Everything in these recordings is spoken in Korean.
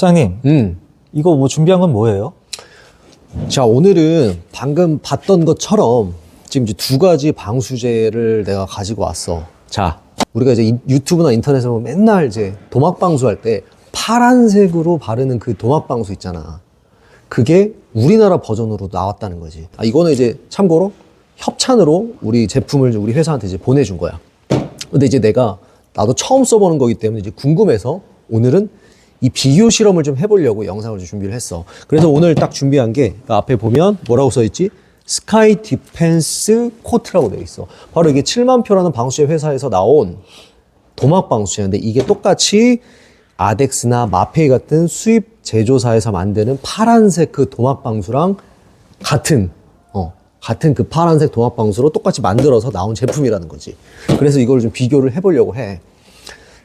시장님, 음. 이거 뭐 준비한 건 뭐예요? 자, 오늘은 방금 봤던 것처럼 지금 이제 두 가지 방수제를 내가 가지고 왔어. 자, 우리가 이제 인- 유튜브나 인터넷에 보면 맨날 이제 도막 방수 할 때 파란색으로 바르는 그 도막 방수 있잖아. 그게 우리나라 버전으로 나왔다는 거지. 아, 이거는 이제 참고로 협찬으로 우리 제품을 우리 회사한테 이제 보내준 거야. 근데 이제 내가 나도 처음 써보는 거기 때문에 이제 궁금해서 오늘은 이 비교 실험을 좀 해보려고 영상을 좀 준비를 했어. 그래서 오늘 딱 준비한 게 앞에 보면 뭐라고 써있지? 스카이 디펜스 코트라고 되어 있어. 바로 이게 7만 표라는 방수제 회사에서 나온 도막 방수제인데 이게 똑같이 아덱스나 마페이 같은 수입 제조사에서 만드는 파란색 그 도막 방수랑 같은 어 같은 그 파란색 도막 방수로 똑같이 만들어서 나온 제품이라는 거지. 그래서 이걸 좀 비교를 해보려고 해.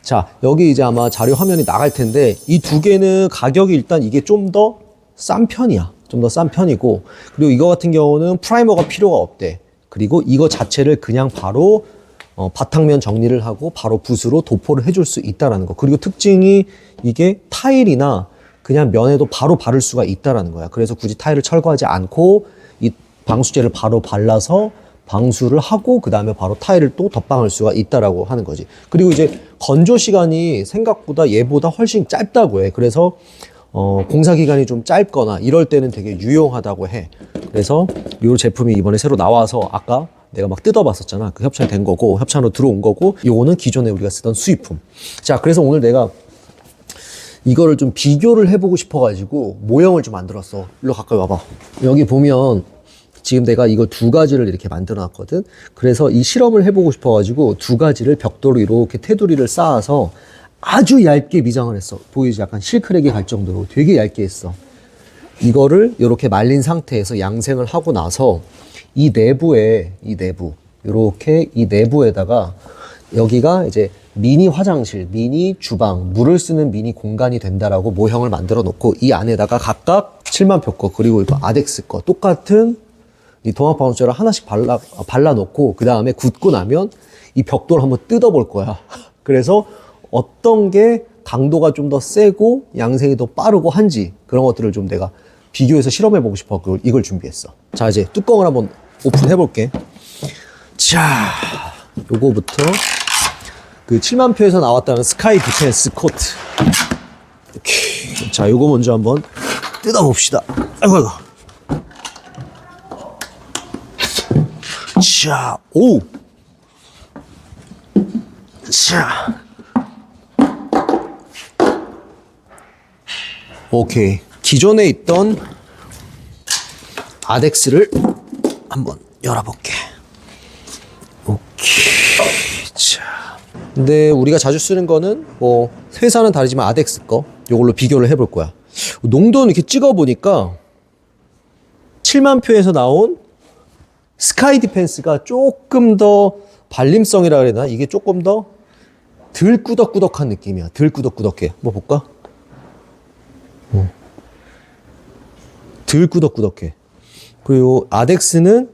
자, 여기 이제 아마 자료 화면이 나갈 텐데 이 두 개는 가격이 일단 이게 좀 더 싼 편이야. 좀 더 싼 편이고 그리고 이거 같은 경우는 프라이머가 필요가 없대. 그리고 이거 자체를 그냥 바로 어, 바탕면 정리를 하고 바로 붓으로 도포를 해줄 수 있다라는 거. 그리고 특징이 이게 타일이나 그냥 면에도 바로 바를 수가 있다라는 거야. 그래서 굳이 타일을 철거하지 않고 이 방수제를 바로 발라서 방수를 하고 그 다음에 바로 타일을 또 덧방할 수가 있다라고 하는 거지. 그리고 이제 건조 시간이 생각보다 얘보다 훨씬 짧다고 해. 그래서 어, 공사 기간이 좀 짧거나 이럴 때는 되게 유용하다고 해. 그래서 이 제품이 이번에 새로 나와서 아까 내가 막 뜯어봤었잖아. 그 협찬이 된 거고 협찬으로 들어온 거고 요거는 기존에 우리가 쓰던 수입품. 자, 그래서 오늘 내가 이거를 좀 비교를 해보고 싶어가지고 모형을 좀 만들었어. 일로 가까이 와봐. 여기 보면 지금 내가 이거 두 가지를 이렇게 만들어 놨거든. 그래서 이 실험을 해보고 싶어가지고 두 가지를 벽돌로 이렇게 테두리를 쌓아서 아주 얇게 미장을 했어. 보이지? 약간 실크랙이 갈 정도로 되게 얇게 했어. 이거를 이렇게 말린 상태에서 양생을 하고 나서 이 내부에 이 내부 이렇게 이 내부에다가 여기가 이제 미니 화장실, 미니 주방, 물을 쓰는 미니 공간이 된다라고 모형을 만들어 놓고 이 안에다가 각각 7만 표 거 그리고 이거 아덱스 거 똑같은 이 동학 방수제를 하나씩 발라 발라 놓고 그 다음에 굳고 나면 이 벽돌 한번 뜯어 볼 거야. 그래서 어떤 게 강도가 좀 더 세고 양생이 더 빠르고 한지 그런 것들을 좀 내가 비교해서 실험해 보고 싶어 그 이걸 준비했어. 자 이제 뚜껑을 한번 오픈해 볼게. 자 요거부터 그 7만 표에서 나왔다는 스카이 디펜스 코트. 오케이. 자 요거 먼저 한번 뜯어 봅시다. 아이고 아이고. 자, 오! 자. 오케이. 기존에 있던 아덱스를 한번 열어볼게. 오케이. 자. 근데 우리가 자주 쓰는 거는 뭐 회사는 다르지만 아덱스 거 요걸로 비교를 해볼 거야. 농도는 이렇게 찍어보니까 7만 표에서 나온 스카이 디펜스가 조금 더 발림성이라 그래야 되나? 이게 조금 더 덜 꾸덕꾸덕한 느낌이야. 덜 꾸덕꾸덕해. 뭐 볼까? 어. 덜 꾸덕꾸덕해. 그리고 아덱스는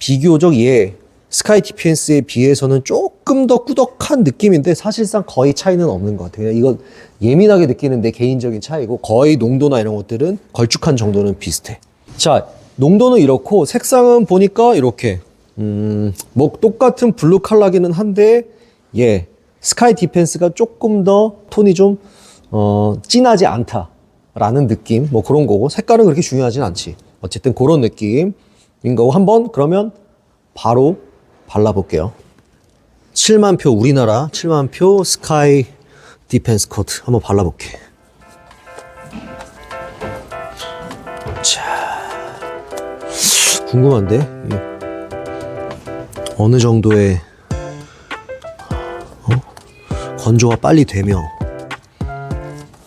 비교적 얘 스카이 디펜스에 비해서는 조금 더 꾸덕한 느낌인데 사실상 거의 차이는 없는 것 같아요. 이건 예민하게 느끼는 내 개인적인 차이고 거의 농도나 이런 것들은 걸쭉한 정도는 비슷해. 자, 농도는 이렇고 색상은 보니까 이렇게 음, 뭐 똑같은 블루 컬러기는 한데 예, 스카이 디펜스가 조금 더 톤이 좀 어, 진하지 않다라는 느낌 뭐 그런 거고 색깔은 그렇게 중요하진 않지. 어쨌든 그런 느낌인 거고 한번 그러면 바로 발라볼게요. 7만 표 우리나라 7만 표 스카이 디펜스 코트 한번 발라볼게. 궁금한데 이 어느 정도의 어? 건조가 빨리 되며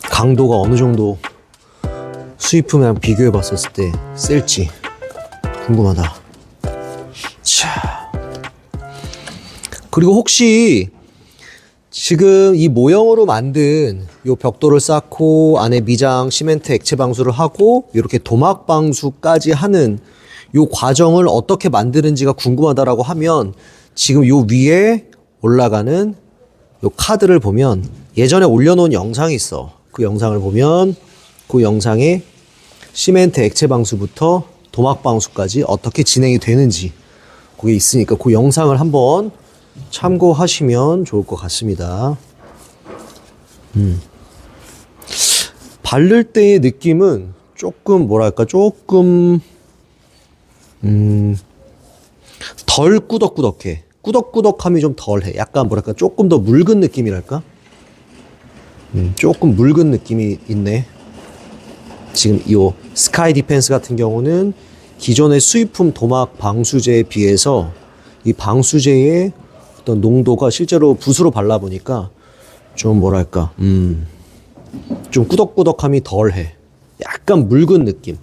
강도가 어느 정도 수입품이랑 비교해 봤었을 때 셀지 궁금하다. 자 그리고 혹시 지금 이 모형으로 만든 요 벽돌을 쌓고 안에 미장 시멘트 액체 방수를 하고 이렇게 도막 방수까지 하는 요 과정을 어떻게 만드는지가 궁금하다라고 하면 지금 요 위에 올라가는 요 카드를 보면 예전에 올려놓은 영상이 있어. 그 영상을 보면 그 영상에 시멘트 액체 방수부터 도막 방수까지 어떻게 진행이 되는지 그게 있으니까 그 영상을 한번 참고하시면 좋을 것 같습니다. 음. 바를 때의 느낌은 조금 뭐랄까 조금 음, 덜 꾸덕꾸덕해. 꾸덕꾸덕함이 좀 덜해. 약간 뭐랄까 조금 더 묽은 느낌이랄까? 음, 조금 묽은 느낌이 있네. 지금 이 스카이 디펜스 같은 경우는 기존의 수입품 도막 방수제에 비해서 이 방수제의 어떤 농도가 실제로 붓으로 발라보니까 좀 뭐랄까, 음, 좀 꾸덕꾸덕함이 덜해. 약간 묽은 느낌.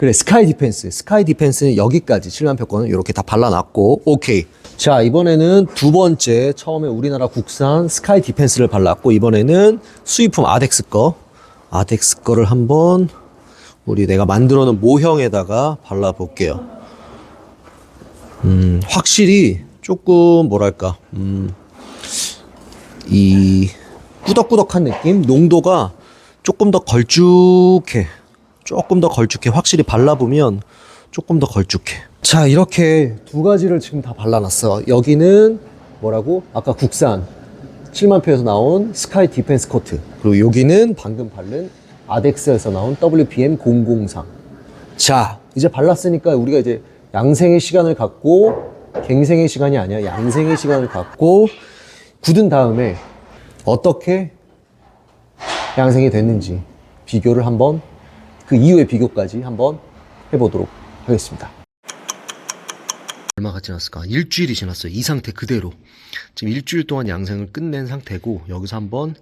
그래, 스카이 디펜스. 스카이 디펜스는 여기까지 7만 표권은 이렇게 다 발라놨고, 오케이. 자, 이번에는 두 번째, 처음에 우리나라 국산 스카이 디펜스를 발랐고, 이번에는 수입품 아덱스 거. 아덱스 거를 한번 우리 내가 만들어 놓은 모형에다가 발라볼게요. 음, 확실히 조금 뭐랄까, 음, 이 꾸덕꾸덕한 느낌? 농도가 조금 더 걸쭉해. 조금 더 걸쭉해. 확실히 발라보면 조금 더 걸쭉해. 자, 이렇게 두 가지를 지금 다 발라놨어. 여기는 뭐라고? 아까 국산 7만표에서 나온 스카이 디펜스 코트. 그리고 여기는 방금 바른 아덱스에서 나온 WPM 003. 자, 이제 발랐으니까 우리가 이제 양생의 시간을 갖고 갱생의 시간이 아니야. 양생의 시간을 갖고 굳은 다음에 어떻게 양생이 됐는지 비교를 한번 그 이후의 비교까지 한번 해보도록 하겠습니다. 얼마 가 지났을까? 일주일이 지났어요. 이 상태 그대로. 지금 일주일 동안 양생을 끝낸 상태고 여기서 한번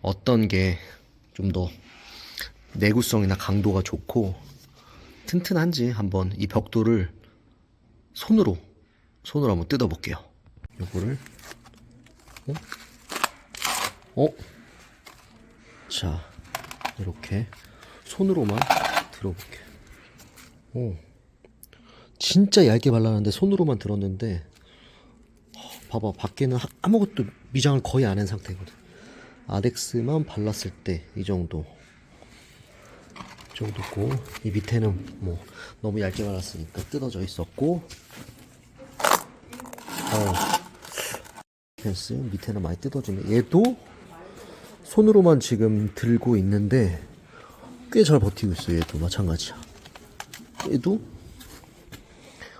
어떤 게 좀 더 내구성이나 강도가 좋고 튼튼한지 한번 이 벽돌을 손으로 손으로 한번 뜯어볼게요. 요거를 어? 어? 자, 이렇게 손으로만 들어볼게요. 오, 진짜 얇게 발랐는데 손으로만 들었는데 어, 봐봐 밖에는 하- 아무것도 미장을 거의 안 한 상태거든. 아덱스만 발랐을 때 이 정도. 이 정도고 이 밑에는 뭐 너무 얇게 발랐으니까 뜯어져 있었고 어, 밑에는 많이 뜯어지네. 얘도 손으로만 지금 들고 있는데 꽤 잘 버티고 있어요. 얘도 마찬가지야. 얘도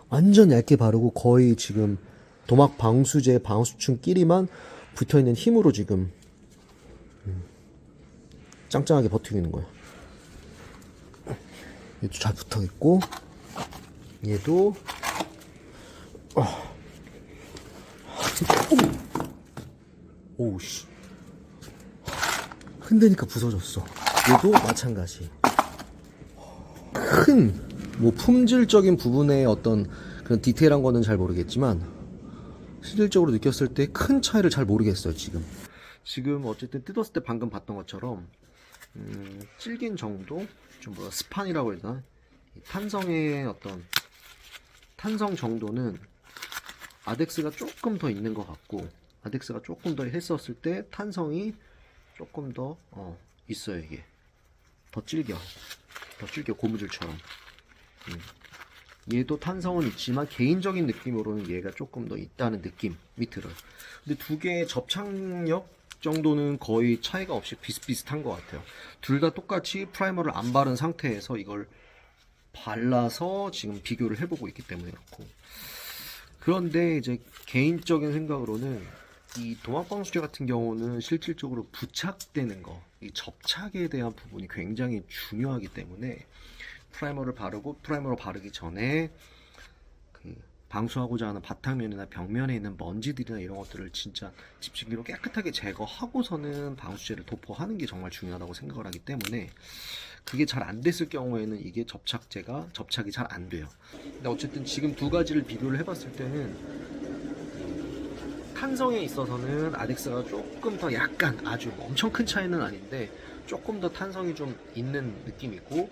완전 얇게 바르고 거의 지금 도막 방수제 방수층끼리만 붙어 있는 힘으로 지금 음, 짱짱하게 버티고 있는 거야. 얘도 잘 붙어 있고 얘도 오우 씨 흔드니까 부서졌어. 얘도 마찬가지. 큰 뭐 품질적인 부분의 어떤 그런 디테일한 거는 잘 모르겠지만 실질적으로 느꼈을 때 큰 차이를 잘 모르겠어요 지금. 지금 어쨌든 뜯었을 때 방금 봤던 것처럼 음, 질긴 정도 좀 뭐야 스판이라고 해야 되나 이 탄성의 어떤 탄성 정도는 아덱스가 조금 더 있는 것 같고 아덱스가 조금 더 했었을 때 탄성이 조금 더 어, 있어요 이게 더 질겨. 더 질겨 고무줄처럼. 음. 얘도 탄성은 있지만 개인적인 느낌으로는 얘가 조금 더 있다는 느낌 밑으로. 근데 두 개의 접착력 정도는 거의 차이가 없이 비슷비슷한 것 같아요. 둘 다 똑같이 프라이머를 안 바른 상태에서 이걸 발라서 지금 비교를 해보고 있기 때문에 그렇고. 그런데 이제 개인적인 생각으로는 이 도막방수제 같은 경우는 실질적으로 부착되는 거, 이 접착에 대한 부분이 굉장히 중요하기 때문에 프라이머를 바르고 프라이머를 바르기 전에 그 방수하고자 하는 바탕면이나 벽면에 있는 먼지들이나 이런 것들을 진짜 집중기로 깨끗하게 제거하고서는 방수제를 도포하는 게 정말 중요하다고 생각을 하기 때문에 그게 잘 안 됐을 경우에는 이게 접착제가 접착이 잘 안 돼요. 근데 어쨌든 지금 두 가지를 비교를 해봤을 때는 탄성에 있어서는 아덱스가 조금 더 약간 아주 엄청 큰 차이는 아닌데 조금 더 탄성이 좀 있는 느낌이고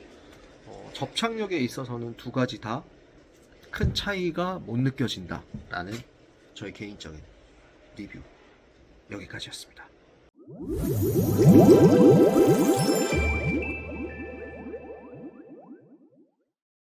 어, 접착력에 있어서는 두 가지 다 큰 차이가 못 느껴진다라는 저의 개인적인 리뷰 여기까지였습니다.